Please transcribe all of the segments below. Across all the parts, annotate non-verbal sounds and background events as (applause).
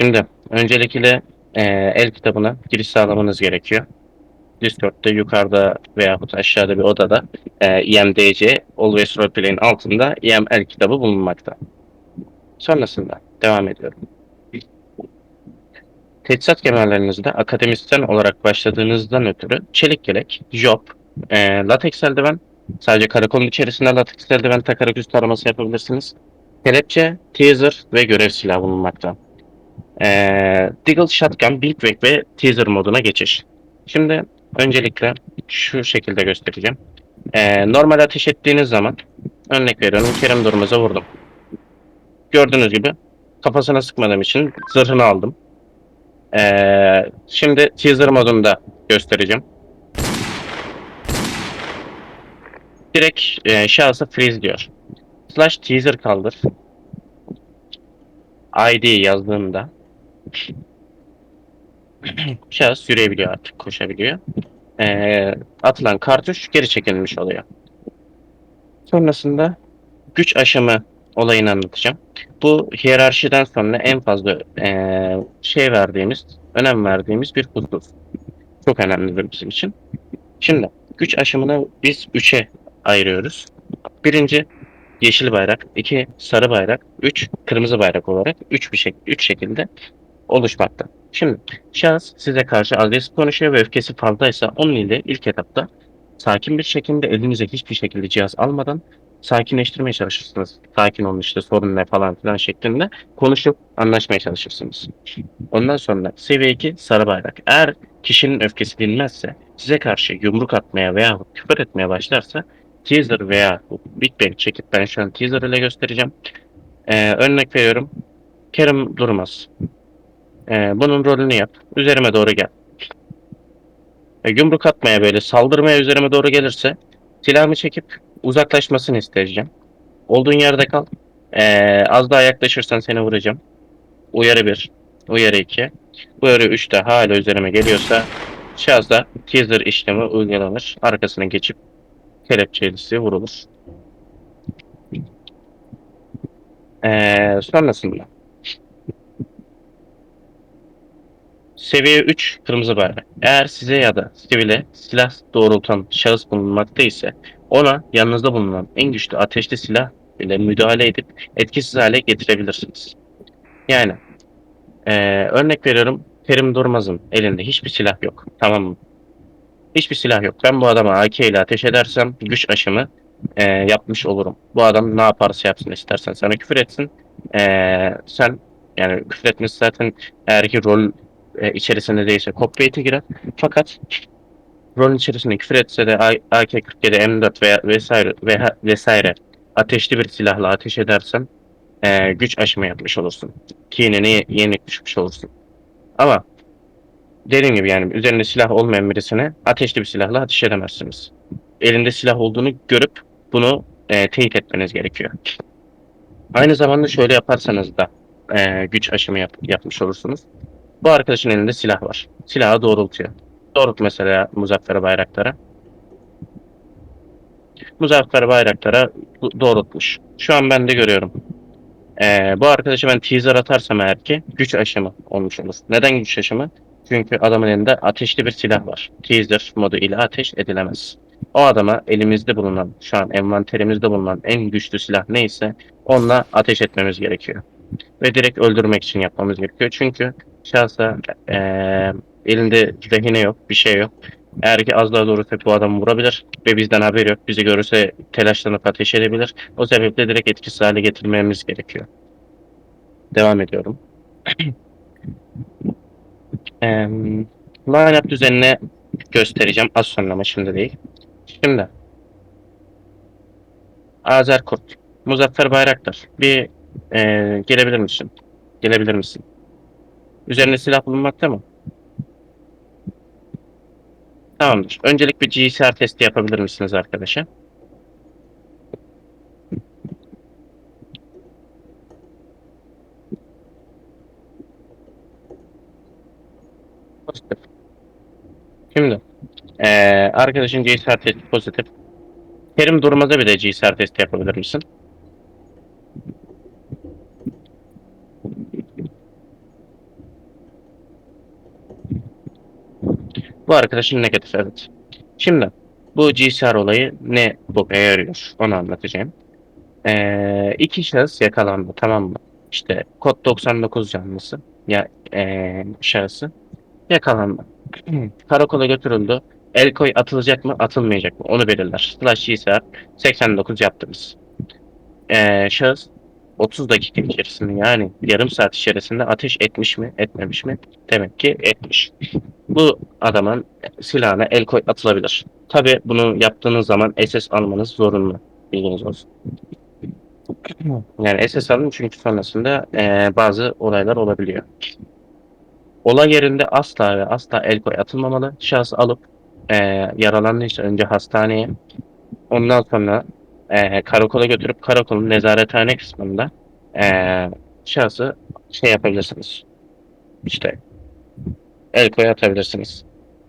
Şimdi öncelikle e, el kitabına giriş sağlamanız gerekiyor. Discord'da yukarıda veyahut aşağıda bir odada e, IMDC Always Roleplay'in altında IML kitabı bulunmakta. Sonrasında devam ediyorum. Teçhizat kemerlerinizde akademisyen olarak başladığınızdan ötürü çelik yelek, job, e, lateks eldiven, sadece karakolun içerisinde lateks eldiven takarak üst araması yapabilirsiniz. Kelepçe, teaser ve görev silahı bulunmakta. E, Deagle Shotgun, Bang ve teaser moduna geçiş. Şimdi öncelikle şu şekilde göstereceğim. E, normal ateş ettiğiniz zaman örnek veriyorum Kerem Durmaz'a vurdum. Gördüğünüz gibi kafasına sıkmadığım için zırhını aldım. Ee, şimdi teaser modunda göstereceğim. Direkt e, şahsı freeze diyor. Slash teaser kaldır. ID yazdığında şahıs yürüyebiliyor artık, koşabiliyor. Ee, atılan kartuş geri çekilmiş oluyor. Sonrasında güç aşımı olayını anlatacağım. Bu hiyerarşiden sonra en fazla eee, şey verdiğimiz, önem verdiğimiz bir husus. Çok önemlidir bizim için. Şimdi güç aşımını biz üçe ayırıyoruz. Birinci yeşil bayrak, iki sarı bayrak, üç kırmızı bayrak olarak üç bir şek üç şekilde oluşmakta. Şimdi şahıs size karşı agresif konuşuyor ve öfkesi fazlaysa onun ile ilk etapta sakin bir şekilde elinize hiçbir şekilde cihaz almadan sakinleştirmeye çalışırsınız. Sakin olun işte sorun ne falan filan şeklinde konuşup anlaşmaya çalışırsınız. Ondan sonra seviye 2 sarı bayrak. Eğer kişinin öfkesi dinmezse size karşı yumruk atmaya veya küfür etmeye başlarsa teaser veya Big Bang çekip ben şu an teaser ile göstereceğim. Ee, örnek veriyorum. Kerem Durmaz. Ee, bunun rolünü yap. Üzerime doğru gel. E, yumruk atmaya böyle saldırmaya üzerime doğru gelirse silahımı çekip uzaklaşmasını isteyeceğim. Olduğun yerde kal. Ee, az daha yaklaşırsan seni vuracağım. Uyarı 1, uyarı 2, uyarı 3 de hala üzerime geliyorsa şahısda teaser işlemi uygulanır. Arkasına geçip kelepçelisi vurulur. Ee, sonrasında Seviye 3 kırmızı bayrak. Eğer size ya da sivile silah doğrultan şahıs bulunmakta ise ona yanınızda bulunan en güçlü ateşli silah ile müdahale edip etkisiz hale getirebilirsiniz. Yani eee, örnek veriyorum Kerim Durmaz'ın elinde hiçbir silah yok. Tamam mı? Hiçbir silah yok. Ben bu adama AK ile ateş edersem güç aşımı eee, yapmış olurum. Bu adam ne yaparsa yapsın istersen sana küfür etsin. Eee, sen yani küfür etmesi zaten eğer ki rol e, içerisinde değilse copyrighte girer. Fakat rolün içerisinde küfür etse de A- AK-47, M4 veya vesaire veya vesaire ateşli bir silahla ateş edersen e, güç aşımı yapmış olursun. Kinini yenik düşmüş olursun. Ama dediğim gibi yani üzerinde silah olmayan birisine ateşli bir silahla ateş edemezsiniz. Elinde silah olduğunu görüp bunu e, teyit etmeniz gerekiyor. Aynı zamanda şöyle yaparsanız da e, güç aşımı yap- yapmış olursunuz. Bu arkadaşın elinde silah var. Silahı doğrultuyor. Doğrult mesela Muzaffer Bayraktar'a. Muzaffer Bayraktar'a do- doğrultmuş. Şu an ben de görüyorum. Ee, bu arkadaşı ben teaser atarsam eğer ki güç aşımı olmuş olur. Neden güç aşımı? Çünkü adamın elinde ateşli bir silah var. Teaser modu ile ateş edilemez. O adama elimizde bulunan, şu an envanterimizde bulunan en güçlü silah neyse onunla ateş etmemiz gerekiyor. Ve direkt öldürmek için yapmamız gerekiyor. Çünkü şahsa eee, elinde rehine yok, bir şey yok. Eğer ki az daha doğrusu bu adamı vurabilir ve bizden haber yok. Bizi görürse telaşlanıp ateş edebilir. O sebeple direkt etkisiz hale getirmemiz gerekiyor. Devam ediyorum. (clears throat) Eee line-up düzenini göstereceğim az sonra ama şimdi değil. Şimdi Azer Kurt, Muzaffer Bayraktar bir eee, gelebilir misin? Gelebilir misin? Üzerinde silah bulunmakta mı? Tamamdır. Öncelik bir GCR testi yapabilir misiniz arkadaşa? Pozitif. Şimdi eee arkadaşın GCR testi pozitif. Kerim Durmaz'a bir de GCR testi yapabilir misin? Bu arkadaşın negatif evet. Şimdi bu GCR olayı ne boka yarıyor onu anlatacağım. Ee, iki şahıs yakalandı tamam mı? İşte kod 99 canlısı ya ee, şahısı yakalandı. (clears throat) Karakola götürüldü. El koy atılacak mı atılmayacak mı onu belirler. Slash GCR 89 yaptınız. Ee, şahıs 30 dakika içerisinde yani yarım saat içerisinde ateş etmiş mi etmemiş mi? Demek ki etmiş. Bu adamın silahına el koy atılabilir. Tabi bunu yaptığınız zaman SS almanız zorunlu. Bilginiz olsun. Yani SS alın çünkü sonrasında eee, bazı olaylar olabiliyor. Olay yerinde asla ve asla el koy atılmamalı. Şahıs alıp eee yaralandıysa önce hastaneye ondan sonra eee, karakola götürüp karakolun nezarethane kısmında eee şahsı şey yapabilirsiniz. İşte el koy atabilirsiniz.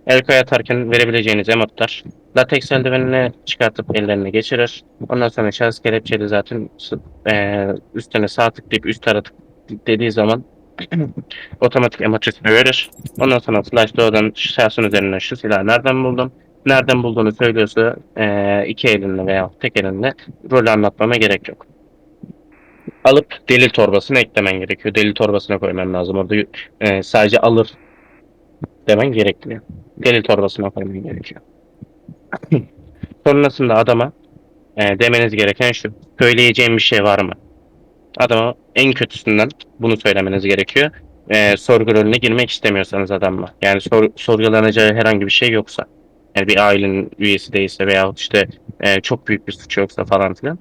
El koy atarken verebileceğiniz emotlar lateks eldivenini çıkartıp ellerine geçirir. Ondan sonra şahıs kelepçeli zaten eee, üstüne sağ tıklayıp üst tarafa dediği zaman (clears throat) otomatik emotrisini verir. Ondan sonra flash doğrudan şahsın üzerine şu silahı nereden buldum? Nereden bulduğunu söylüyorsa eee, iki elinle veya tek elinle rolü anlatmama gerek yok. Alıp delil torbasına eklemen gerekiyor. Delil torbasına koyman lazım. Orada eee, sadece alır demen gerekmiyor. Delil torbasına koyman gerekiyor. (clears throat) Sonrasında adama e, demeniz gereken şu. Söyleyeceğim bir şey var mı? Adama en kötüsünden bunu söylemeniz gerekiyor. E, sorgu rolüne girmek istemiyorsanız adamla. Yani sor, sorgulanacağı herhangi bir şey yoksa. Yani bir ailenin üyesi değilse veya işte e, çok büyük bir suç yoksa falan filan.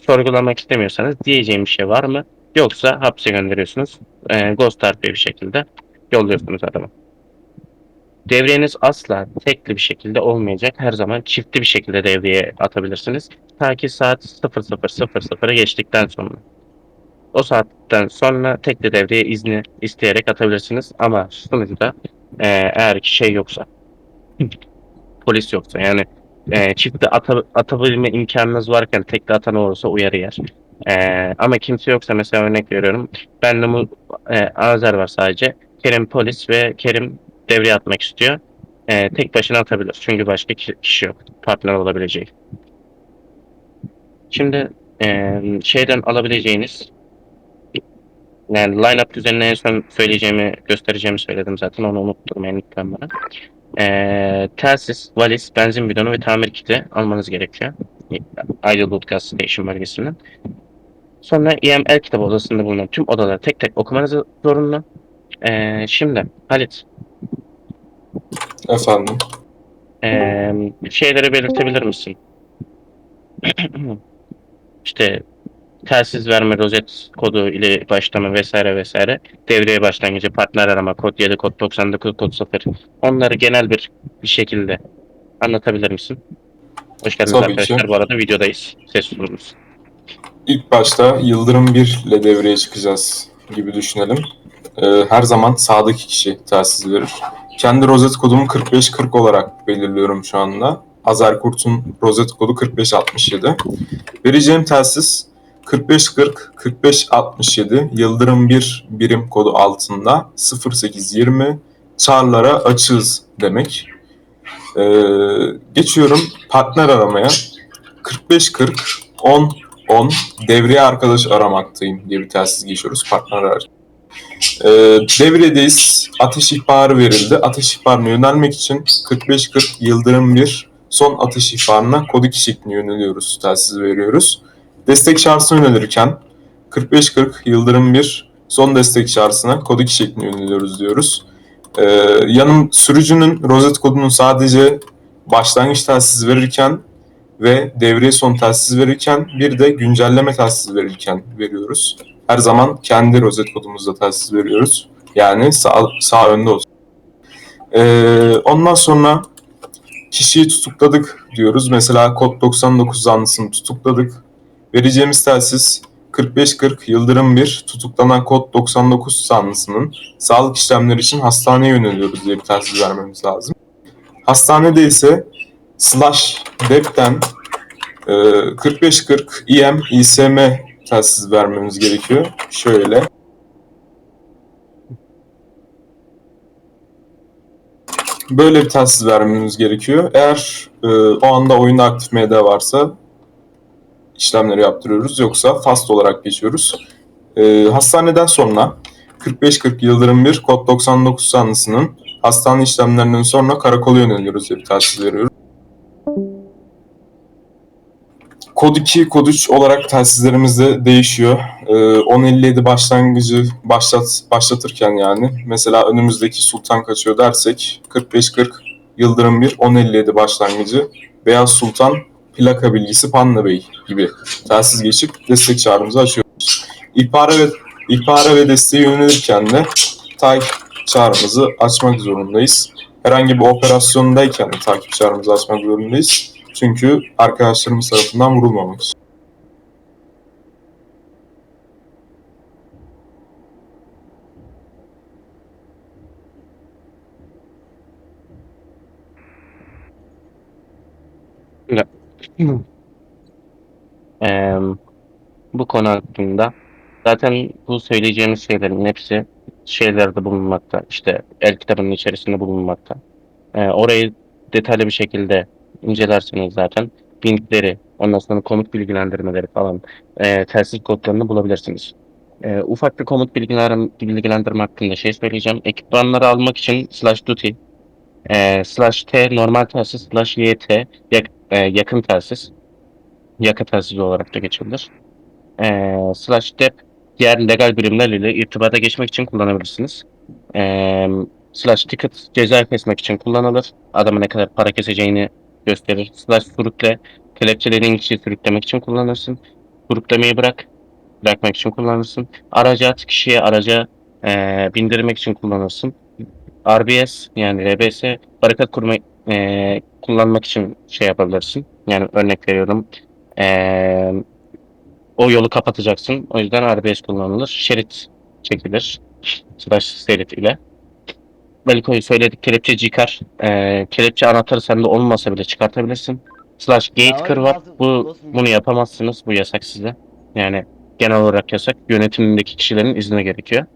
Sorgulamak istemiyorsanız diyeceğim bir şey var mı? Yoksa hapse gönderiyorsunuz. E, ghost harfi bir şekilde yolluyorsunuz adamı. Devriyeniz asla tekli bir şekilde olmayacak. Her zaman çiftli bir şekilde devreye atabilirsiniz. Ta ki saat 00.00'ı geçtikten sonra. O saatten sonra tekli devreye izni isteyerek atabilirsiniz. Ama sonuçta e, eğer ki şey yoksa, polis yoksa yani e, çiftli ata, atabilme imkanınız varken tekli atan olursa uyarı yer. E, ama kimse yoksa mesela örnek veriyorum. Ben de e, Azer var sadece. Kerim polis ve Kerim devreye atmak istiyor. Ee, tek başına atabilir. Çünkü başka ki- kişi yok. Partner olabileceği. Şimdi ee, şeyden alabileceğiniz yani line-up düzenini en son söyleyeceğimi, göstereceğimi söyledim zaten. Onu unutturmayın lütfen bana. Ee, telsiz, valiz, benzin bidonu ve tamir kiti almanız gerekiyor. Idlewood Gas Station bölgesinden. Sonra EML kitabı odasında bulunan tüm odaları tek tek okumanız zorunlu. Ee, şimdi Halit, Efendim. Ee, şeyleri belirtebilir misin? (clears throat) işte telsiz verme, rozet kodu ile başlama vesaire vesaire. Devreye başlangıcı, partner arama, kod 7, kod 99, kod 0. Onları genel bir bir şekilde anlatabilir misin? Hoş geldiniz Tabii ki. arkadaşlar. Bu arada videodayız. Ses durumumuz. İlk başta Yıldırım 1 ile devreye çıkacağız gibi düşünelim. Ee, her zaman sağdaki kişi telsiz verir. Kendi rozet kodumu 4540 olarak belirliyorum şu anda. Azer Kurt'un rozet kodu 4567. Vereceğim telsiz 4540 4567 Yıldırım 1 birim kodu altında 0820 çarlara açığız demek. Ee, geçiyorum partner aramaya. 4540 10 10 devreye arkadaş aramaktayım diye bir telsiz geçiyoruz partner araç. Ee, devredeyiz. Ateş ihbarı verildi. Ateş ihbarına yönelmek için 4540 Yıldırım 1 son ateş ihbarına kod 2 şeklinde yöneliyoruz. Telsiz veriyoruz. Destek şarjına yönelirken 4540 Yıldırım 1 son destek şarjına kod 2 şeklinde yöneliyoruz diyoruz. Ee, yanım sürücünün rozet kodunu sadece başlangıç telsiz verirken ve devreye son telsiz verirken bir de güncelleme telsiz verirken veriyoruz. Her zaman kendi rozet kodumuzda telsiz veriyoruz. Yani sağ, sağ önde olsun. Ee, ondan sonra kişiyi tutukladık diyoruz. Mesela kod 99 zanlısını tutukladık. Vereceğimiz telsiz 4540 Yıldırım 1 tutuklanan kod 99 zanlısının sağlık işlemleri için hastaneye yöneliyoruz diye bir telsiz vermemiz lazım. Hastanede ise slash e, 4540 IM ISM telsiz vermemiz gerekiyor. Şöyle. böyle bir telsiz vermemiz gerekiyor. Eğer e, o anda oyunda aktif MD varsa işlemleri yaptırıyoruz. Yoksa fast olarak geçiyoruz. E, hastaneden sonra 45-40 Yıldırım 1 kod 99 sanlısının hastane işlemlerinden sonra karakola yöneliyoruz diye bir telsiz veriyoruz. Kod 2, kod 3 olarak telsizlerimiz de değişiyor. Ee, 1057 başlangıcı başlat başlatırken yani mesela önümüzdeki Sultan kaçıyor dersek 4540 Yıldırım 1 1057 başlangıcı Beyaz Sultan plaka bilgisi Panna Bey gibi telsiz geçip destek çağrımızı açıyoruz. İhbara ve ihbara ve desteğe yönelirken de takip çağrımızı açmak zorundayız. Herhangi bir operasyondayken de takip çağrımızı açmak zorundayız. Çünkü arkadaşlarımız tarafından vurulmamak için. Eee, bu konu hakkında zaten bu söyleyeceğimiz şeylerin hepsi şeylerde bulunmakta. İşte el kitabının içerisinde bulunmakta. Eee, orayı detaylı bir şekilde incelerseniz zaten linkleri, ondan sonra komut bilgilendirmeleri falan, eee telsiz kodlarını bulabilirsiniz. Eee, ufak bir komut bilgilendirme, bilgilendirme hakkında şey söyleyeceğim. Ekipmanları almak için slash duty, eee, slash t normal telsiz, slash yt eee, yakın telsiz, yakın telsiz olarak da geçebilir. Eee slash dep diğer legal birimler ile irtibata geçmek için kullanabilirsiniz. Eee slash ticket ceza kesmek için kullanılır. Adamın ne kadar para keseceğini gösterir. Slash sürükle kelepçelediğin kişiyi sürüklemek için kullanırsın. Sürüklemeyi bırak. Bırakmak için kullanırsın. Araca at kişiye araca eee, bindirmek için kullanırsın. RBS yani RBS barikat kurma eee, kullanmak için şey yapabilirsin. Yani örnek veriyorum. Eee o yolu kapatacaksın. O yüzden RBS kullanılır. Şerit çekilir. Slash şerit ile. Velko'yu söyledik. Kelepçe çıkar. Ee, kelepçe anahtarı sende olmasa bile çıkartabilirsin. Slash gate Ya kır var. nasıl- Bu bunu yapamazsınız. Bu yasak size. Yani genel olarak yasak. Yönetimindeki kişilerin izni gerekiyor.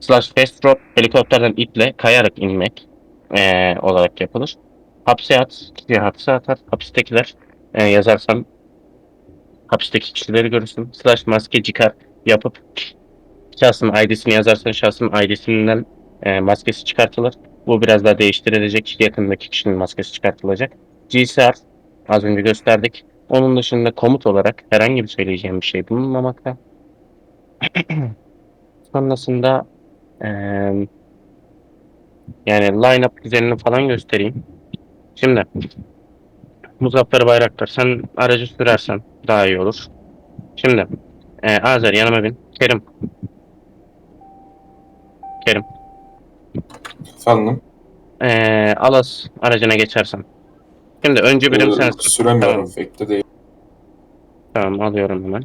Slash fast drop helikopterden iple kayarak inmek ee, olarak yapılır. Hapse at. Kişiyi hapse atar. Hapistekiler ee, yazarsan hapisteki kişileri görürsün. Slash maske çıkar yapıp şahsın ID'sini yazarsan şahsın ID'sinden e, maskesi çıkartılır. Bu biraz daha değiştirilecek. Yakındaki kişinin maskesi çıkartılacak. GCR az önce gösterdik. Onun dışında komut olarak herhangi bir söyleyeceğim bir şey bulunmamakta. (clears throat) Sonrasında e, yani line-up düzenini falan göstereyim. Şimdi Muzaffer Bayraktar sen aracı sürersen daha iyi olur. Şimdi e, Azer yanıma bin. Kerim. Kerim. Efendim? E, Alas aracına geçersen. Şimdi önce birim Ee, sensin. Süremiyorum Tamam. efekte değil. Tamam alıyorum hemen.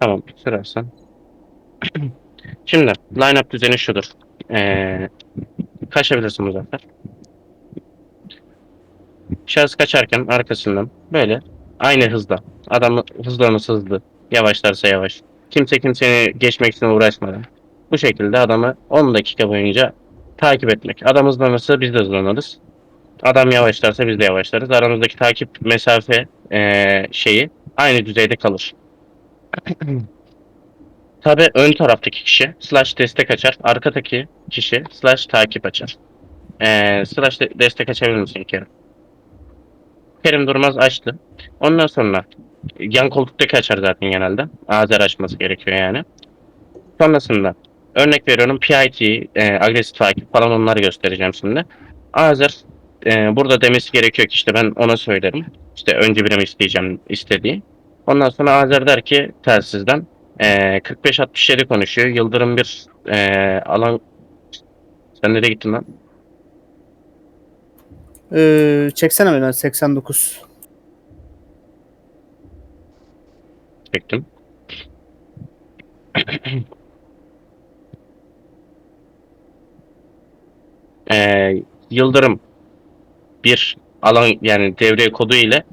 Tamam sürersen. (clears throat) Şimdi line-up düzeni şudur. Ee, kaçabilirsin Muzaffer. Şahıs kaçarken arkasından böyle aynı hızda. Adam hızlanırsa hızlı. Yavaşlarsa yavaş. Kimse kimseni geçmek için uğraşmadan. Bu şekilde adamı 10 dakika boyunca takip etmek. Adam hızlanırsa biz de hızlanırız. Adam yavaşlarsa biz de yavaşlarız. Aramızdaki takip mesafe eee, şeyi aynı düzeyde kalır. (clears throat) Tabi ön taraftaki kişi slash destek açar. Arkadaki kişi slash takip açar. Eee slash de- destek açabilir misin Kerim? Kerim Durmaz açtı. Ondan sonra yan koltuktaki açar zaten genelde. Azer açması gerekiyor yani. Sonrasında örnek veriyorum PIT, e, agresif takip falan onları göstereceğim şimdi. Azer e, burada demesi gerekiyor ki işte ben ona söylerim. İşte önce birimi isteyeceğim istediği. Ondan sonra Azer der ki telsizden e, 45-67 konuşuyor. Yıldırım bir e, alan... Sen nereye gittin lan? Ee, çeksene beni 89. Çektim. (clears throat) Ee, Yıldırım bir alan yani devre kodu ile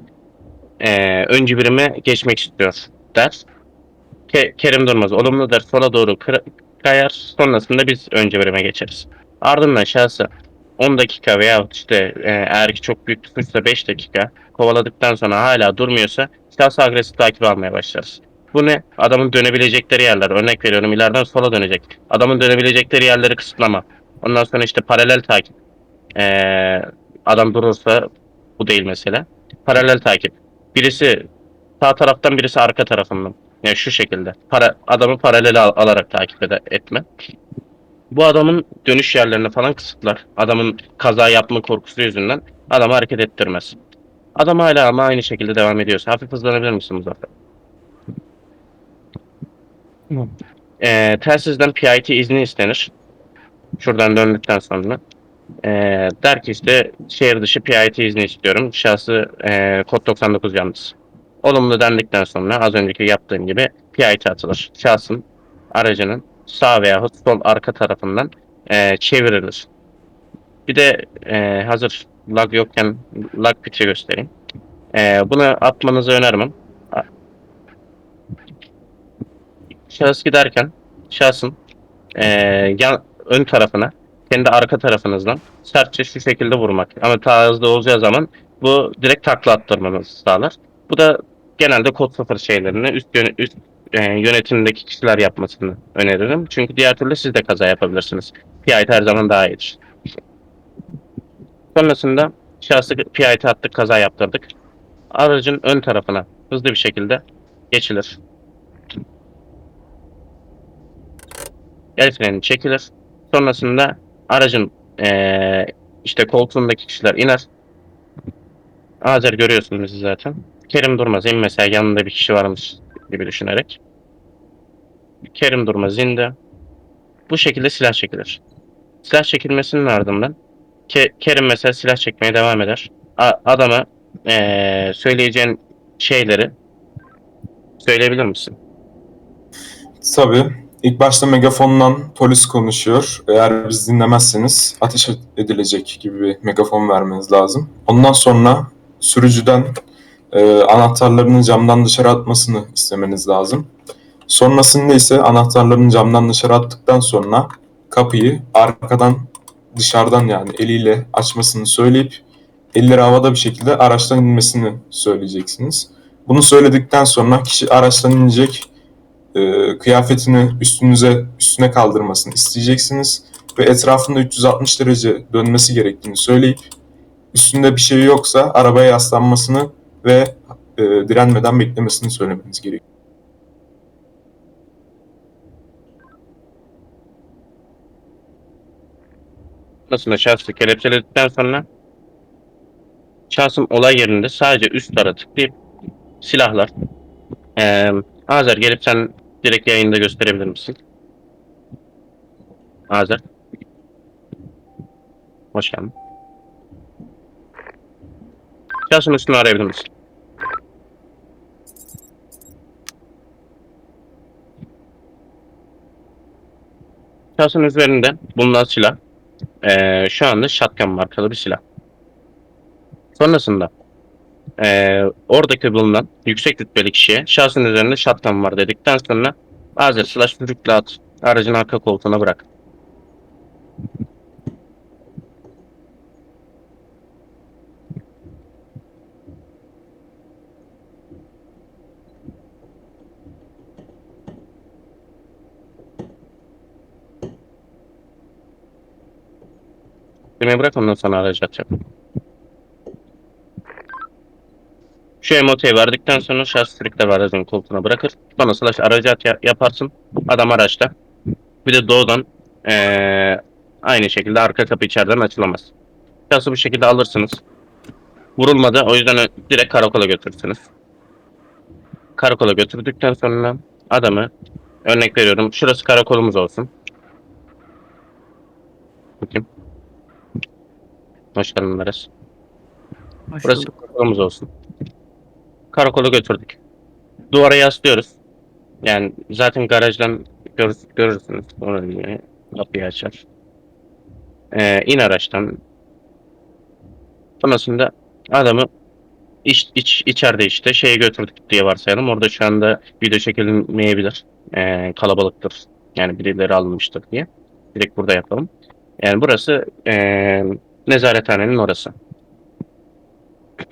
ee, öncü birime geçmek istiyor der. Ke- Kerim Durmaz olumlu der sola doğru kayar sonrasında biz önce birime geçeriz. Ardından şahsı 10 dakika veya işte e, eğer ki çok büyük tutmuşsa 5 dakika kovaladıktan sonra hala durmuyorsa şahsı agresif takip almaya başlarız. Bu ne? Adamın dönebilecekleri yerler. Örnek veriyorum ileriden sola dönecek. Adamın dönebilecekleri yerleri kısıtlama. Ondan sonra işte paralel takip. Ee, adam durursa bu değil mesela. Paralel takip. Birisi sağ taraftan birisi arka tarafından. Yani şu şekilde. Para, adamı paralel al- alarak takip ede, etme. Bu adamın dönüş yerlerini falan kısıtlar. Adamın kaza yapma korkusu yüzünden adamı hareket ettirmez. Adam hala ama aynı şekilde devam ediyorsa. Hafif hızlanabilir misin Muzaffer? Ee, telsizden PIT izni istenir. Şuradan döndükten sonra. Ee, der ki işte şehir dışı PIT izni istiyorum. Şahsı ee, kod 99 yalnız. Olumlu dendikten sonra az önceki yaptığım gibi PIT atılır. Şahsın aracının sağ veya sol arka tarafından ee, çevrilir. Bir de ee, hazır lag yokken lag pit'i göstereyim. Ee, bunu atmanızı önermem. Şahıs giderken şahsın ee, yan, ön tarafına kendi arka tarafınızdan sertçe şu şekilde vurmak. Ama ta hızlı olacağı zaman bu direkt takla attırmanızı sağlar. Bu da genelde kod sıfır şeylerini üst, yöne- üst e, yönetimdeki kişiler yapmasını öneririm. Çünkü diğer türlü siz de kaza yapabilirsiniz. PIT her zaman daha iyidir. Sonrasında şahsı PIT attık, kaza yaptırdık. Aracın ön tarafına hızlı bir şekilde geçilir. El freni çekilir. Sonrasında aracın eee, işte koltuğundaki kişiler iner. Azer görüyorsunuz zaten. Kerim Durmaz in mesela yanında bir kişi varmış gibi düşünerek. Kerim Durmaz indi. Bu şekilde silah çekilir. Silah çekilmesinin ardından Ke- Kerim mesela silah çekmeye devam eder. A- adama eee, söyleyeceğin şeyleri söyleyebilir misin? Tabii. İlk başta megafondan polis konuşuyor. Eğer biz dinlemezseniz ateş edilecek gibi bir megafon vermeniz lazım. Ondan sonra sürücüden e, anahtarlarını camdan dışarı atmasını istemeniz lazım. Sonrasında ise anahtarlarını camdan dışarı attıktan sonra kapıyı arkadan dışarıdan yani eliyle açmasını söyleyip elleri havada bir şekilde araçtan inmesini söyleyeceksiniz. Bunu söyledikten sonra kişi araçtan inecek e, kıyafetini üstünüze üstüne kaldırmasını isteyeceksiniz ve etrafında 360 derece dönmesi gerektiğini söyleyip üstünde bir şey yoksa arabaya yaslanmasını ve e, direnmeden beklemesini söylemeniz gerekiyor. Sonrasında şahsı kelepçeledikten sonra şahsın olay yerinde sadece üst tara tıklayıp silahlar. Eee Azer gelip sen direkt yayında gösterebilir misin? Azer. Hoş geldin. Şahsın üstünü arayabilir misin? Şahsın üzerinde bulunan silah eee, şu anda shotgun markalı bir silah. Sonrasında eee, oradaki bulunan yüksek rütbeli kişiye şahsın üzerinde shotgun var dedikten sonra Azer slash sürükle at. Aracın arka koltuğuna bırak. Demeyi bırak ondan sonra aracı atacağım. Şu emoteyi verdikten sonra şahs sürükle ve aracın koltuğuna bırakır. Sonra slash aracı yaparsın. Adam araçta. Bir de doğudan eee, aynı şekilde arka kapı içeriden açılamaz. Şahsı bu şekilde alırsınız. Vurulmadı. O yüzden direkt karakola götürürsünüz. Karakola götürdükten sonra adamı örnek veriyorum. Şurası karakolumuz olsun. Bakayım. Hoş geldin Meres. Hoş Burası bulduk. karakolumuz olsun. Karakola götürdük. Duvara yaslıyoruz. Yani zaten garajdan gör, görürsünüz. Orayı kapıyı açar. Ee, in araçtan. Sonrasında adamı iç, iç, içeride işte şeye götürdük diye varsayalım. Orada şu anda video çekilmeyebilir. Ee, kalabalıktır. Yani birileri alınmıştır diye. Direkt burada yapalım. Yani burası eee nezarethanenin orası.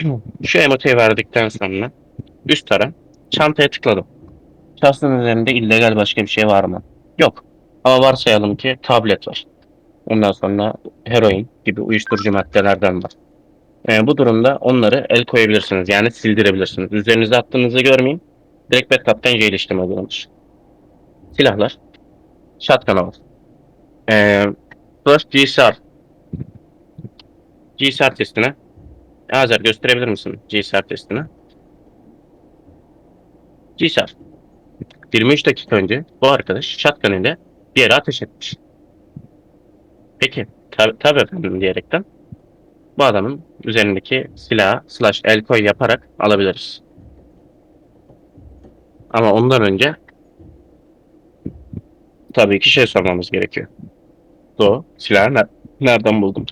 (clears throat) Şu emoteyi verdikten sonra üst tara çantaya tıkladım. Şahsın üzerinde illegal başka bir şey var mı? Yok. Ama varsayalım ki tablet var. Ondan sonra heroin gibi uyuşturucu maddelerden var. Ee, bu durumda onları el koyabilirsiniz. Yani sildirebilirsiniz. Üzerinize attığınızı görmeyin. Direkt backup'tan jail işlemi uygulanır. Silahlar. Shotgun var. Ee, first GSR. GSR testine. Azer gösterebilir misin GSR testini? GSR. 23 dakika önce bu arkadaş shotgun ile bir yere ateş etmiş. Peki tabi tabi efendim diyerekten bu adamın üzerindeki silahı slash el koy yaparak alabiliriz. Ama ondan önce tabii ki şey sormamız gerekiyor. O silahı ner- nereden buldun?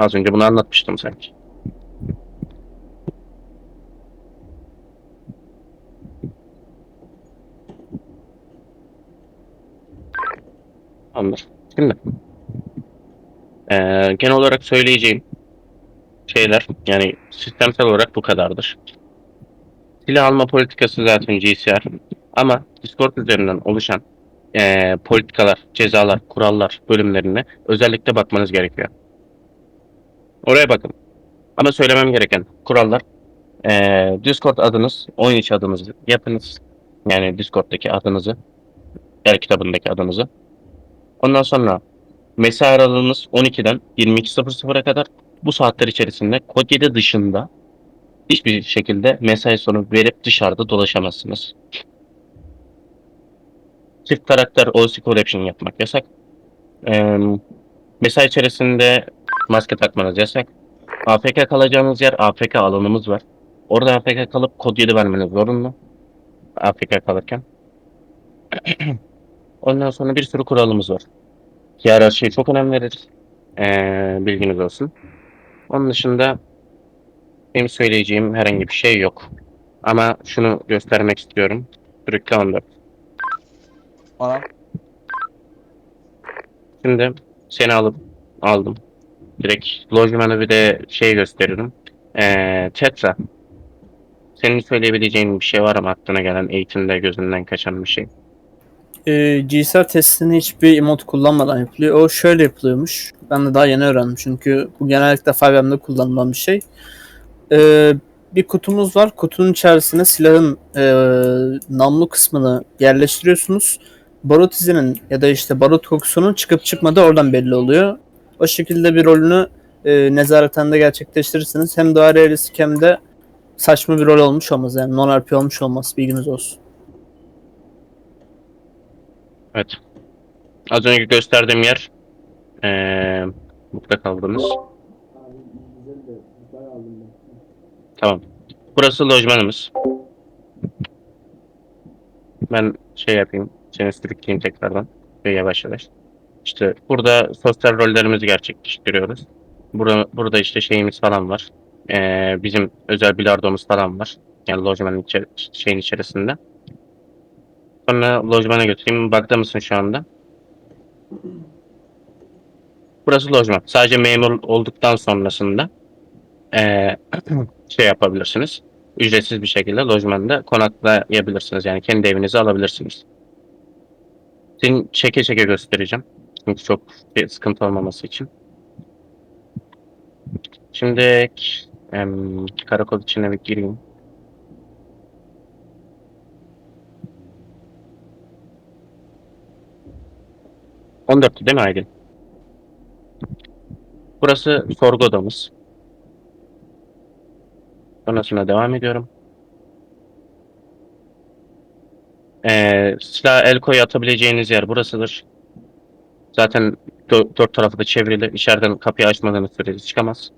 Az önce bunu anlatmıştım sanki. Tamamdır. Şimdi eee, genel olarak söyleyeceğim şeyler yani sistemsel olarak bu kadardır. Silah alma politikası zaten GCR ama Discord üzerinden oluşan eee, politikalar, cezalar, kurallar bölümlerine özellikle bakmanız gerekiyor. Oraya bakın. Ama söylemem gereken kurallar eee, Discord adınız, oyun içi adınızı yapınız. Yani Discord'daki adınızı, el kitabındaki adınızı. Ondan sonra mesai aralığınız 12'den 22.00'a kadar bu saatler içerisinde kod 7 dışında hiçbir şekilde mesai sonu verip dışarıda dolaşamazsınız. Çift karakter OC Collection yapmak yasak. Ee, mesai içerisinde maske takmanız yasak. AFK kalacağınız yer AFK alanımız var. Orada AFK kalıp kod 7 vermeniz zorunlu. AFK kalırken. (clears throat) Ondan sonra bir sürü kuralımız var. Hiyerarşiye çok önem veririz. Ee, bilginiz olsun. Onun dışında benim söyleyeceğim herhangi bir şey yok. Ama şunu göstermek istiyorum. Sürükle 14. Bana Şimdi seni alıp aldım. Direkt lojmanı bir de şey gösteririm. Ee, Tetra. Senin söyleyebileceğin bir şey var mı aklına gelen eğitimde gözünden kaçan bir şey? Ee, GSR testini hiçbir emot kullanmadan yapılıyor. O şöyle yapılıyormuş. Ben de daha yeni öğrendim çünkü bu genellikle 5M'de kullanılan bir şey. Ee, bir kutumuz var. Kutunun içerisine silahın e, namlu kısmını yerleştiriyorsunuz. Barut izinin ya da işte barut kokusunun çıkıp çıkmadığı oradan belli oluyor. O şekilde bir rolünü e, nezarethanede gerçekleştirirsiniz. Hem daha realistik hem de saçma bir rol olmuş olmaz. Yani non-RP olmuş olmaz. Bilginiz olsun. Evet. Az önce gösterdiğim yer ee, mutlu kaldınız. Tamam. Burası lojmanımız. Ben şey yapayım. Seni sürükleyeyim tekrardan. Ve yavaş yavaş. İşte burada sosyal rollerimizi gerçekleştiriyoruz. Burada, burada işte şeyimiz falan var. Ee, bizim özel bilardomuz falan var. Yani lojmanın içer- şeyin içerisinde. Sonra lojmana götüreyim. Bakta mısın şu anda? Burası lojman. Sadece memur olduktan sonrasında ee, (clears throat) şey yapabilirsiniz. Ücretsiz bir şekilde lojmanda konaklayabilirsiniz. Yani kendi evinizi alabilirsiniz. Seni çeke çeke göstereceğim. Çünkü çok bir sıkıntı olmaması için. Şimdi em, karakol içine bir gireyim. On dörtlü değil mi Aydın? Burası sorgu odamız. Sonrasında devam ediyorum. Ee, silah el koyu atabileceğiniz yer burasıdır. Zaten dö- dört tarafı da çevrili. İçeriden kapıyı açmadığınız sürece çıkamaz.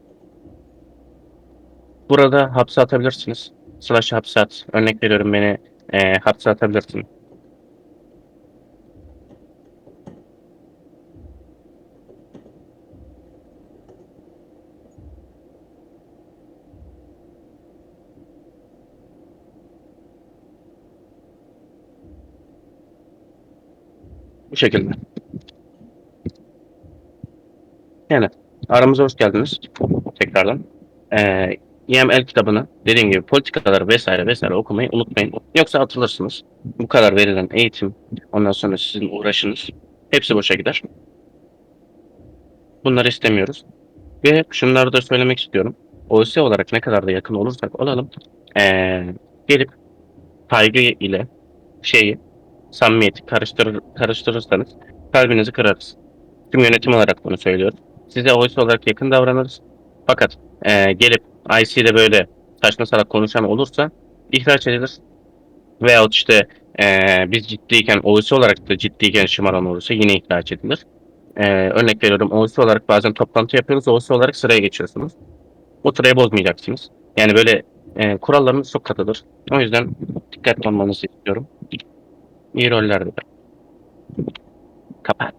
Burada hapse atabilirsiniz. Slash hapse at. Örnek veriyorum beni ee, hapse atabilirsin. Bu şekilde. Aramıza hoş geldiniz tekrardan. Ee, EML kitabını dediğim gibi politikaları vesaire vesaire okumayı unutmayın. Yoksa atılırsınız. Bu kadar verilen eğitim, ondan sonra sizin uğraşınız hepsi boşa gider. Bunları istemiyoruz. Ve şunları da söylemek istiyorum. OS olarak ne kadar da yakın olursak olalım ee, gelip saygı ile şeyi samimiyeti karıştırır, karıştırırsanız kalbinizi kırarız. Tüm yönetim olarak bunu söylüyorum. Size OS olarak yakın davranırız. Fakat ee, gelip IC'de böyle saçma salak konuşan olursa ihraç edilir. Veyahut işte ee, biz ciddiyken OS olarak da ciddiyken şımaran olursa yine ihraç edilir. Ee, örnek veriyorum OS olarak bazen toplantı yapıyoruz. OS olarak sıraya geçiyorsunuz. O sırayı bozmayacaksınız. Yani böyle e, kurallarımız çok katıdır. O yüzden dikkatli olmanızı istiyorum. İyi roller de. Kapat.